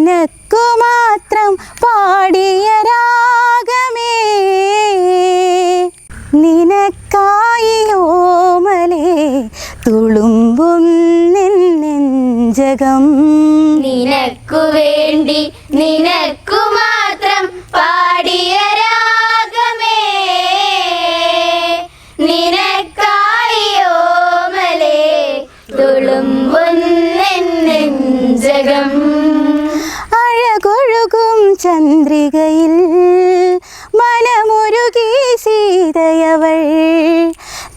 നിനക്കു മാത്രം പാടിയ രാഗമേ. നിനക്കായി ഓമലേ തുളുമ്പും നിന്നെഞ്ചകം നിനക്കു വേണ്ടി നിനക്കു മാത്രം പാടിയ രാഗമേ. നിനക്കായി ചന്ദ്രികയിൽ മനമുരുകി സീതയവൾ.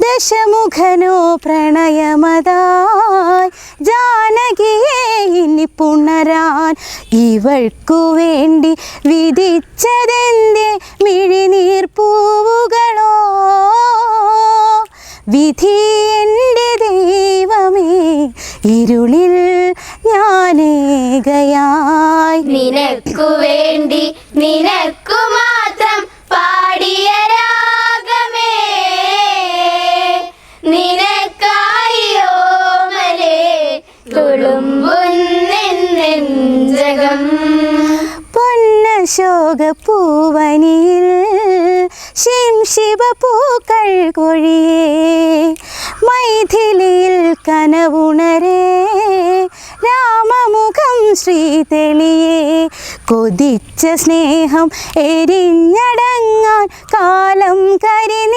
ദശമുഖനോ പ്രണയമതായി. ജാനകിയെ ഇനി പുണരാൻ ഇവൾക്കു വേണ്ടി വിധിച്ചതെന്റെ മിഴിനീർ പൂവുകളോ? വിധി ദൈവമേ ഇരുളിൽ ഞാനേകയായി നിനക്കു വേണ്ടി നിനക്കു മാത്രം പാടിയ രാഗമേ. നിനക്കായി ഓമലേ തുളുമ്പുന്നെഞ്ചകം ശിംശിവ പൂക്കൾ കൊഴിയേ. കനവുണരേ രാമമുഖം ശ്രീതെളിയേ കൊതിച്ച സ്നേഹം എരിഞ്ഞടങ്ങാൻ കാലം കരിനിഴലായി.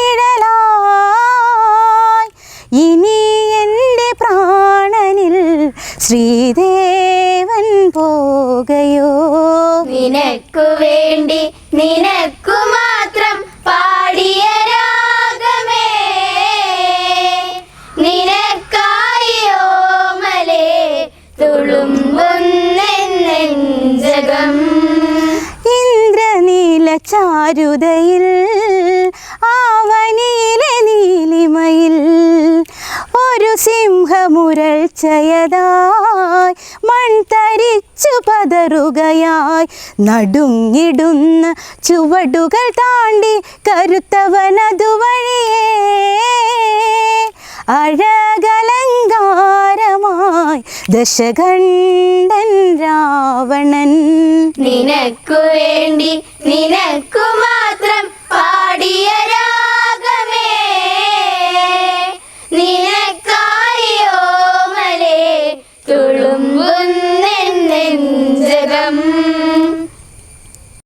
ഇനി എന്റെ പ്രാണനിൽ ശ്രീദേവൻ പോകയോ? നിനക്കു വേണ്ടി നിനക്കു ചാരുതയിൽ ആവനിയിലെ നീലിമയിൽ ഒരു സിംഹമുരൾച്ചയതായി മൺതരിച്ചു പതറുകയായി നടുങ്ങിടുന്ന ചുവടുകൾ താണ്ടി കരുത്തവനതുവഴിയേ ദശകണ്ഠൻ രാവണൻ. നിനക്കു വേണ്ടി നിനക്കു മാത്രം